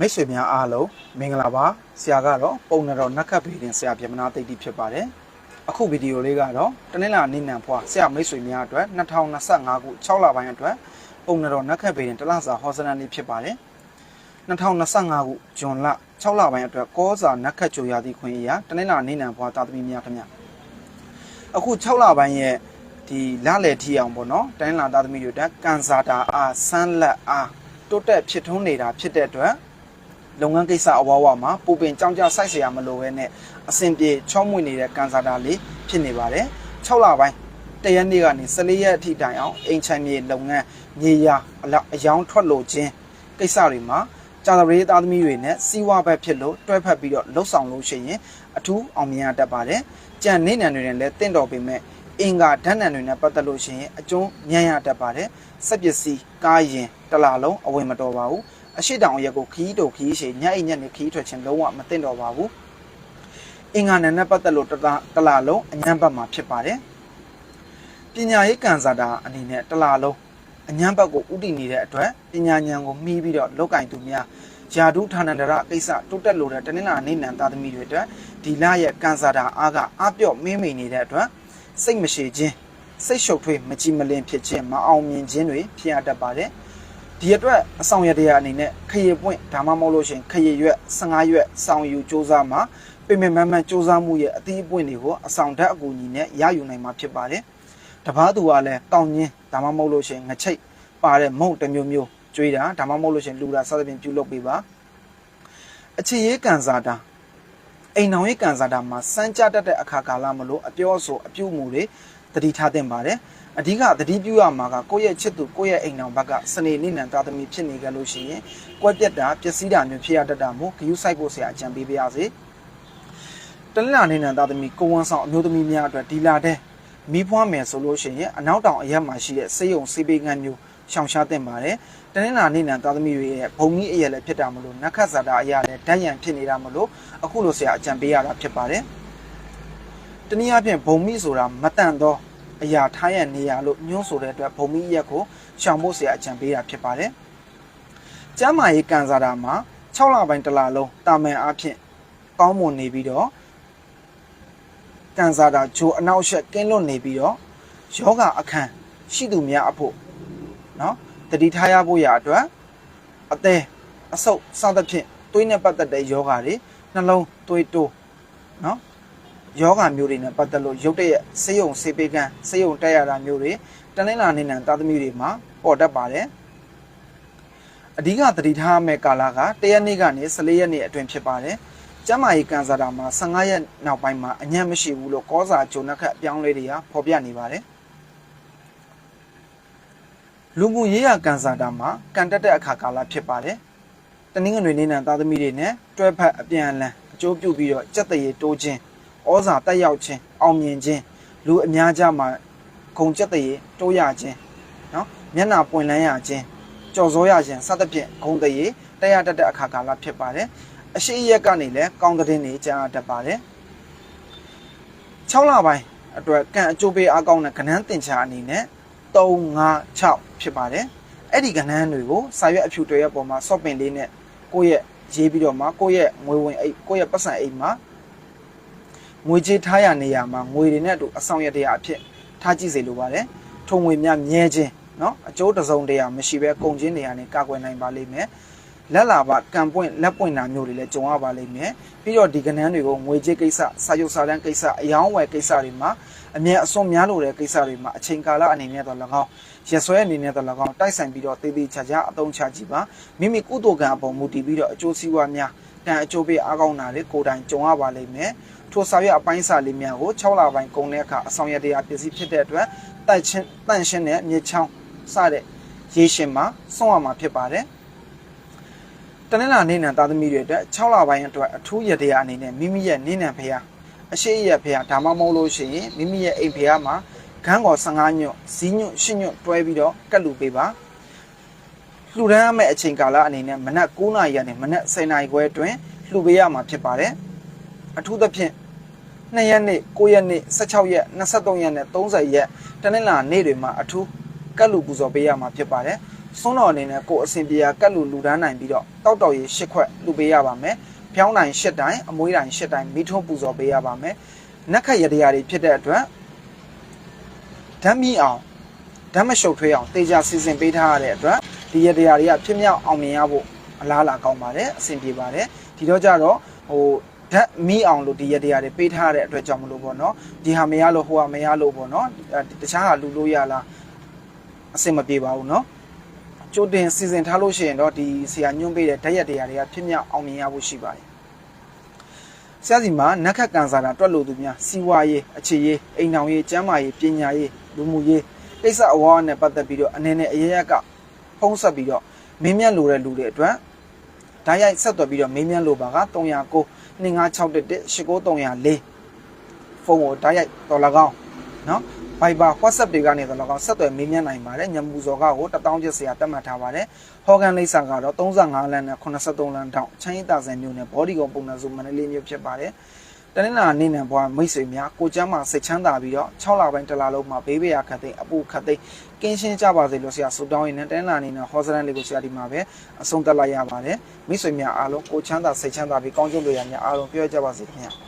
မိတ်ဆွေများအားလုံးမင်္ဂလာပါဆရာကတော့ပုံနတော်နက်ခတ်ဖေတင်ဆရာပြမနာသိတိဖြစ်ပါတယ်အခုဗီဒီယိုလေးကတော့တနင်္လာနေ့နံဖွာဆရာမိတ်ဆွေများအတွက်2025ခု6လပိုင်းအတွက်ပုံနတော်နက်ခတ်ဖေတင်တလစာဟောစနနေ့ဖြစ်ပါတယ်2025ခုဇွန်လ6လပိုင်းအတွက်ကောစာနက်ခတ်ကြိုရာသီခွင့်အရာတနင်္လာနေ့နံဖွာတာသမီများခင်ဗျအခု6လပိုင်းရဲ့ဒီလလယ်ထီအောင်ပေါ့နော်တိုင်းလာသားသမီးတွေတက်ကန်စာတာအားဆန်းလက်အားတိုးတက်ဖြစ်ထွန်းနေတာဖြစ်တဲ့အတွက် လုပ်ငန်းကိစ္စအဝဝမှာပူပင်ကြောင်ကြစိုက်เสียမလို့ပဲနဲ့အဆင်ပြေချောမွေ့နေတဲ့ကန်စာတာလေးဖြစ်နေပါတယ်6လပိုင်းတရက်နေ့ကနေ14ရက်အထိတိုင်အောင်အိမ်ချမ်းမြေလုပ်ငန်းမြေယာအလောက်အယောင်ထွက်လို့ခြင်းကိစ္စတွေမှာကြာသပတေးသားသမီးတွေနဲ့စီးပွားဘက်ဖြစ်လို့တွဲဖက်ပြီးတော့လှုပ်ဆောင်လို့ရှိရင်အထူးအောင်မြင်ရတတ်ပါတယ်ကြံနေနံတွေနဲ့လည်းတင့်တော်ပေမဲ့အင်္ဂါဓာတ်နံတွေနဲ့ပတ်သက်လို့ရှိရင်အကျုံးမြန်ရတတ်ပါတယ်စက်ပစ္စည်းကားရင်တစ်လာလုံးအဝင်မတော်ပါဘူး အရှိတောင်ရက်ကိုခီးတုတ်ခီးရှိညအိညက်နေခီးထွက်ခြင်းလုံးဝမသိတော့ပါဘူးအင်္ဂါနယ်နဲ့ပတ်သက်လို့တလားတလားလုံးအညံဘတ်မှာဖြစ်ပါတယ်ပညာရေးကန်စာတာအနေနဲ့တလားလုံးအညံဘတ်ကိုဥတည်နေတဲ့အတွက်ပညာဉာဏ်ကိုမှီးပြီးတော့လောက်ကင်သူများယာဒုဌာနန္တရကိစ္စတိုးတက်လို့တဲ့တနင်္လာနေ့နံသားသမီးတွေအတွက်ဒီလရဲ့ကန်စာတာအားကအပြော့မင်းမိန်နေတဲ့အတွက်စိတ်မရှိခြင်းစိတ်ရှုပ်ထွေးမကြည်မလင်ဖြစ်ခြင်းမအောင်မြင်ခြင်းတွေဖြစ်ရတတ်ပါတယ် ဒီအတွက်အဆောင်ရတရားအနေနဲ့ခရီပွင့်ဒါမှမဟုတ်လို့ရှရင်ခရီရွက်15ရွက်စောင်ယူစ조사မှာပြင်ပမန်းမန်းစ조사မှုရဲ့အသီးအပွင့်တွေကိုအဆောင်ဓာတ်အကူအညီနဲ့ရယူနိုင်မှာဖြစ်ပါတယ်။တပားသူကလည်းကောင်းချင်းဒါမှမဟုတ်လို့ရှရင်ငချိတ်ပါတဲ့မုံတစ်မျိုးမျိုးကျွေးတာဒါမှမဟုတ်လို့ရှရင်လူတာစသဖြင့်ပြုလုပ်ပေးပါ။အခြေရေးကန်စာတာအိမ်နောင်ရေးကန်စာတာမှာစမ်းကြတတ်တဲ့အခါကာလမလို့အပြောအဆိုအပြုမှုတွေတတိထားတင်ပါတယ်။ အဓိကသတိပြုရမှာကကိုယ့်ရဲ့ချစ်သူကိုယ့်ရဲ့အိမ်တော်ဘက်ကစနေနေ့နံသားသမီးဖြစ်နေကြလို့ရှိရင်ကွက်ပြက်တာပျက်စီးတာမျိုးဖြစ်ရတတ်တာမို့ဂယုစိုက်ဖို့ဆရာအကြံပေးပါရစေတနင်္လာနေ့နံသားသမီးကိုဝန်ဆောင်အမျိုးသမီးများအတွက်ဒီလာတဲ့မိဖွားမယ်ဆိုလို့ရှိရင်အနောက်တောင်အရက်မှာရှိတဲ့စေယုံစေးပေးကန်းမျိုးရှောင်ရှားတင်ပါတယ်တနင်္လာနေ့နံသားသမီးတွေရဲ့ဘုံကြီးအရက်လည်းဖြစ်တာမလို့နက္ခတ်ဇာတာအရာလည်းဓာတ်ရံဖြစ်နေတာမလို့အခုလိုဆရာအကြံပေးရတာဖြစ်ပါတယ်တနည်းအားဖြင့်ဘုံမိဆိုတာမတန်တော့ အရာထားရနေရလို့ညွှန်းဆိုတဲ့အတွက်ဘုံမီရက်ကိုရှောင်ဖို့ဆရာအကြံပေးတာဖြစ်ပါတယ်။ကျမ်းမာရေးကန်စားတာမှာ6လပိုင်းတစ်လလုံးတာမန်အားဖြင့်ကောင်းမွန်နေပြီးတော့ကန်စားတာဂျိုအနောက်ရှက်ကင်းလွတ်နေပြီးတော့ယောဂအခန်းရှိသူများအဖို့နော်တတိထားရဖို့ရအတွက်အသေးအဆုပ်စသဖြင့်သွေးနဲ့ပတ်သက်တဲ့ယောဂတွေနှလုံးသွေးတိုးနော် ယောဂမျိုးတွေနဲ့ပတ်သက်လို့ရုတ်တရက်ဆေးရုံဆေးပေးကန်းဆေးရုံတက်ရတာမျိုးတွေတနင်္လာနေ့နံသားသမီးတွေမှာပေါ်တတ်ပါတယ်အဓိကသတိထားမယ့်ကာလကတရက်နေ့ကနေ14ရက်နေ့အတွင်းဖြစ်ပါတယ်ကျမ်းမာရေးကန်စားတာမှာ15ရက်နောက်ပိုင်းမှာအညံ့မရှိဘူးလို့ကောစာဂျုံနက်ခတ်အပြောင်းလဲတွေကဖော်ပြနေပါတယ်လူမှုရေးရာကန်စားတာမှာကန်တက်တဲ့အခါကာလဖြစ်ပါတယ်တနင်္ဂနွေနေ့နံသားသမီးတွေနဲ့တွဲဖက်အပြန်အလှန်အကျိုးပြုပြီးတော့စက်တရေတိုးခြင်း ဩဇာတက်ရောက်ခြင်းအောင်မြင်ခြင်းလူအများကြားမှာဂုံကျက်တရေတိုးရခြင်းနော်မျက်နာပွင့်လန်းရခြင်းကြော်စောရခြင်းစသဖြင့်ဂုံတရေတက်ရတတ်တဲ့အခါကာလဖြစ်ပါတယ်အရှိရက်ကနေလည်းကောင်းတဲ့နေကြားရတတ်ပါတယ်6လပိုင်းအတွက်ကံအကျိုးပေးအကောင်းတဲ့ကဏ္ဍတင်ချာအနေနဲ့3 5 6ဖြစ်ပါတယ်အဲ့ဒီကဏ္ဍတွေကိုစာရွက်အဖြူတွေရဲ့ပုံမှာစော့ပင်လေးနဲ့ကိုယ့်ရဲ့ရေးပြီးတော့မှကိုယ့်ရဲ့ငွေဝင်အိတ်ကိုယ့်ရဲ့ပတ်စံအိတ်မှာ ငွေကြေးထားရနေရာမှာငွေတွေနဲ့အတူအဆောင်ရတရားအဖြစ်ထားကြည့်စေလိုပါတယ်။ထုံငွေများမြဲခြင်းနော်အကျိုးတစုံတရာမရှိဘဲကုန်ခြင်းနေရာနဲ့ကာကွယ်နိုင်ပါလိမ့်မယ်။လက်လာပါကံပွင့်လက်ပွင့်တာမျိုးတွေလည်းကြုံရပါလိမ့်မယ်။ပြီးတော့ဒီကဏ္ဍတွေကိုငွေကြေးကိစ္စစာရုပ်စာတမ်းကိစ္စအယောင်းဝယ်ကိစ္စတွေမှာအမြဲအစွန်များလိုတဲ့ကိစ္စတွေမှာအချိန်ကာလအနေနဲ့တော့၎င်းရဆွဲအနေနဲ့တော့၎င်းတိုက်ဆိုင်ပြီးတော့တည်တည်ချာချာအသုံးချကြည့်ပါမိမိကုသိုလ်ကံအပေါ်မူတည်ပြီးတော့အကျိုးစီးပွားများကံအကျိုးပေးအားကောင်းတာတွေကိုယ်တိုင်ကြုံရပါလိမ့်မယ်။ ထိုစာရွက်အပိုင်းစာလေးများကို6လပိုင်းကုန်တဲ့အခါအဆောင်ရတရားပစ္စည်းဖြစ်တဲ့အတွက်တိုက်ချင်းတန့်ရှင်းတဲ့မြေချောင်းစတဲ့ရေရှင်မှာစွန့်ရမှာဖြစ်ပါတယ်တနင်္လာနေ့နံသားသမီးတွေအတွက်6လပိုင်းအတွက်အထူးရတရားအနေနဲ့မိမိရဲ့နေ့နံဖျားအရှိရဖျားဒါမှမဟုတ်လို့ရှိရင်မိမိရဲ့အိမ်ဖျားမှာခန်းကော်15ညွတ်ဇီးညွတ်10ညွတ်တွဲပြီးတော့ကတ်လူပေးပါလှူဒန်းရမယ့်အချိန်ကာလအနေနဲ့မနက်9:00နာရီကနေမနက်10:00နာရီခွဲအတွင်းလှူပေးရမှာဖြစ်ပါတယ် အထူးသဖြင့်2ရက်နေ့9ရက်နေ့16ရက်23ရက်နဲ့30ရက်တနင်္လာနေ့တွေမှာအထူးကတ်လူပူဇော်ပေးရမှာဖြစ်ပါတယ်စွန်းတော်အနေနဲ့ကိုယ်အစဉ်ပြေကတ်လူလူဒန်းနိုင်ပြီးတော့တောက်တော်ရေ၈ခွက်လူပေးရပါမယ်။ဖြောင်းတိုင်း၈တိုင်းအမွေးတိုင်း၈တိုင်းမိထုံးပူဇော်ပေးရပါမယ်။နက်ခတ်ရတရားတွေဖြစ်တဲ့အတွက်ဓာတ်မိအောင်ဓာတ်မရှုပ်ထွေးအောင်တေချာစီစဉ်ပေးထားရတဲ့အတွက်ဒီရတရားတွေကဖြစ်မြောက်အောင်မြင်ရဖို့အလားအလာကောင်းပါတယ်အဆင်ပြေပါတယ်ဒီတော့ကြတော့ဟို ဓာတ်မိအောင်လို့ဒီရက်တရားတွေပေးထားတဲ့အတွက်ကြောင့်မလို့ပေါ့နော်ဒီဟာမရလို့ဟိုဟာမရလို့ပေါ့နော်တခြားဟာလူလို့ရလားအဆင်မပြေပါဘူးနော်ကြိုတင်စီစဉ်ထားလို့ရှိရင်တော့ဒီဆရာညွှန်ပေးတဲ့ဓာတ်ရက်တရားတွေကဖြစ်မြောက်အောင်မြင်ရဖို့ရှိပါတယ်ဆရာစီမှာနက်ခတ်ကန်စာတာတွက်လို့သူများစီဝါရေးအခြေရေးအိမ်ဆောင်ရေးကျန်းမာရေးပညာရေးလူမှုရေးကိစ္စအဝါနဲ့ပတ်သက်ပြီးတော့အနေနဲ့အရရက်ကဖုံးဆက်ပြီးတော့မင်းမြတ်လိုတဲ့လူတွေအတွက် ဓာတ်ရိုက်ဆက်သွယ်ပြီးတော့မင်းမြတ်လိုပါက309 2561 89304ဖုန်းကိုဓာတ်ရိုက်တော်လကောင်းနော် Viber WhatsApp တွေကနေတော့လောက်ဆက်သွယ်မေးမြန်းနိုင်ပါတယ်ညမူစော်ကကို1000ကျပ်ဆရာတက်မှတ်ထားပါတယ်ဟော်ဂန်လိပ်စာကတော့35လမ်းနဲ့83လမ်းတောင်ချမ်းရည်တာဆန်မြို့နယ်ဘော်ဒီကုံပုံနှံစုမန္တလေးမြို့ဖြစ်ပါတယ် တနင်္လာနေ့နဲ့ဘွားမိတ်ဆွေများကိုကျမ်းမှာစိတ်ချမ်းသာပြီးတော့6လပိုင်းတစ်လလုံးမှာဘေးဘေးရခတ်သိမ်းအပူခတ်သိမ်းကင်းရှင်းကြပါစေလို့ဆရာဆုတောင်းရင်းနဲ့တနင်္လာနေ့နဲ့ဟောစရန်လေးကိုဆရာဒီမှာပဲအဆုံးသတ်လိုက်ရပါတယ်မိတ်ဆွေများအားလုံးကိုချမ်းသာစိတ်ချမ်းသာပြီးကောင်းကျိုးလိုရများအားလုံးပြောကြပါစေခင်ဗျာ